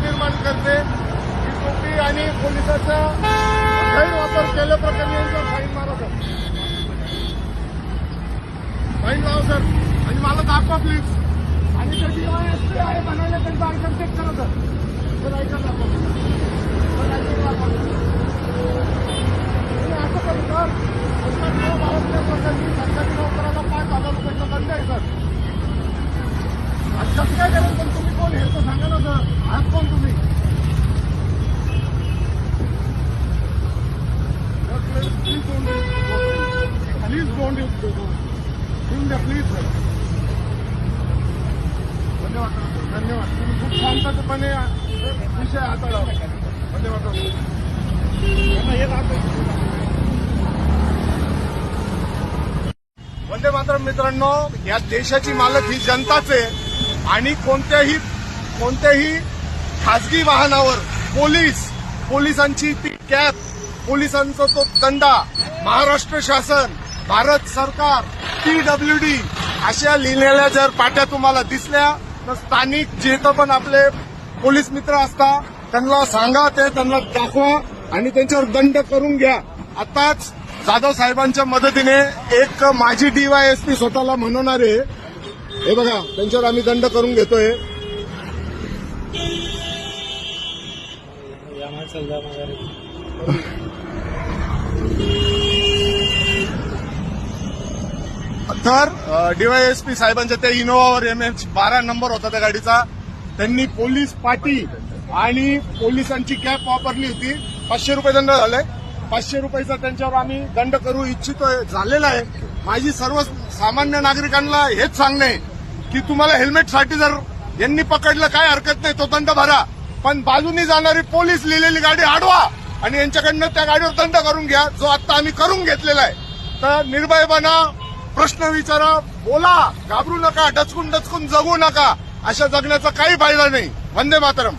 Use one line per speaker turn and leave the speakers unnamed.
निर्माण करते ही टोपी आणि पोलिसाचा गैरवापर केल्याप्रकरणी यांच्यावर फाईन मारा सर फाईन लावा सर आणि मला दाखवा प्लीज आणि त्याची एस आहे म्हणाले त्यांचा आयटम चेक करत सर सर दाखवा. दाखवा. तुम्ही असं करू सर सरकारी भारतीय सरकारी नोकराला पाच हजार रुपयाचा दंड आहे सर. कसं काय करेल पण तुम्ही कोण हे तर सांगा ना सर. आहात कोण तुम्ही? Please don't please don't please sir धन्यवाद. धन्यवाद. तुम्ही खूप शांततेपणे विषय हाताळा. धन्यवाद. हे वंदे मातरम मित्रांनो या देशाची मालक ही जनताच आहे आणि कोणत्याही कोणत्याही खासगी वाहनावर पोलीस पोलिसांची ती कॅब पोलिसांचा तो दंडा महाराष्ट्र शासन भारत सरकार पीडब्ल्यूडी अशा लिहिलेल्या जर पाट्या तुम्हाला दिसल्या तर स्थानिक जे तर पण आपले पोलीस मित्र असतात त्यांना सांगा ते त्यांना दाखवा आणि त्यांच्यावर दंड करून घ्या. आताच जाधव साहेबांच्या मदतीने एक माजी डीवायएसपी स्वतःला म्हणणारे हे बघा त्यांच्यावर आम्ही दंड करून घेतोय. तर डीवायएसपी साहेबांच्या त्या इनोव्हावर एम एच बारा नंबर होता त्या गाडीचा. त्यांनी पोलीस पाटी आणि पोलिसांची कॅब वापरली होती. पाचशे रुपये दंड झालाय पाचशे रुपयाचा त्यांच्यावर आम्ही दंड करू इच्छितोय. झालेला आहे. माझी सर्व सामान्य नागरिकांना हेच सांगणे आहे की तुम्हाला हेल्मेटसाठी जर यांनी पकडलं काय हरकत नाही तो दंड भरा. पण बाजूनी जाणारी पोलीस लिहिलेली गाडी अडवा आणि यांच्याकडनं त्या गाडीवर दंड करून घ्या जो आता आम्ही करून घेतलेला आहे. तर निर्भय बना प्रश्न विचारा बोला. घाबरू नका डचकून डचकून जगू नका. अशा जगण्याचा काही फायदा नाही. वंदे मातरम.